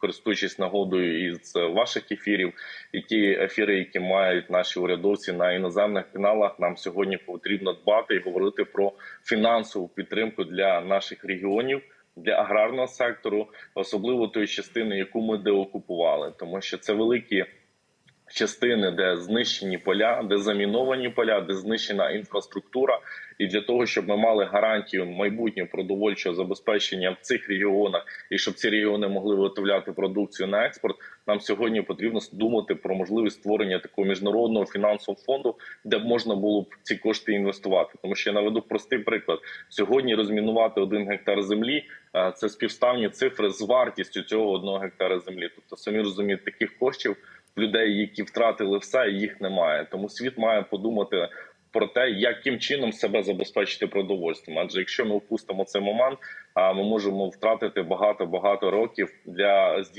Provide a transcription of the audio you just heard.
користуючись нагодою із ваших ефірів, і ті ефіри, які мають наші урядовці на іноземних каналах, нам сьогодні потрібно дбати і говорити про фінансову підтримку для наших регіонів. Для аграрного сектору, особливо тої частини, яку ми деокупували, тому що це великі частини, де знищені поля, де заміновані поля, де знищена інфраструктура, і для того, щоб ми мали гарантію майбутнього продовольчого забезпечення в цих регіонах, і щоб ці регіони могли виготовляти продукцію на експорт, нам сьогодні потрібно думати про можливість створення такого міжнародного фінансового фонду, де б можна було б ці кошти інвестувати. Тому що я наведу простий приклад: сьогодні розмінувати один гектар землі. е, Це співставні цифри з вартістю цього одного гектара землі. Тобто, самі розумієте, таких коштів людей, які втратили все, їх немає. Тому світ має подумати про те, яким чином себе забезпечити продовольством. Адже якщо ми впустимо цей момент, ми можемо втратити багато багато років для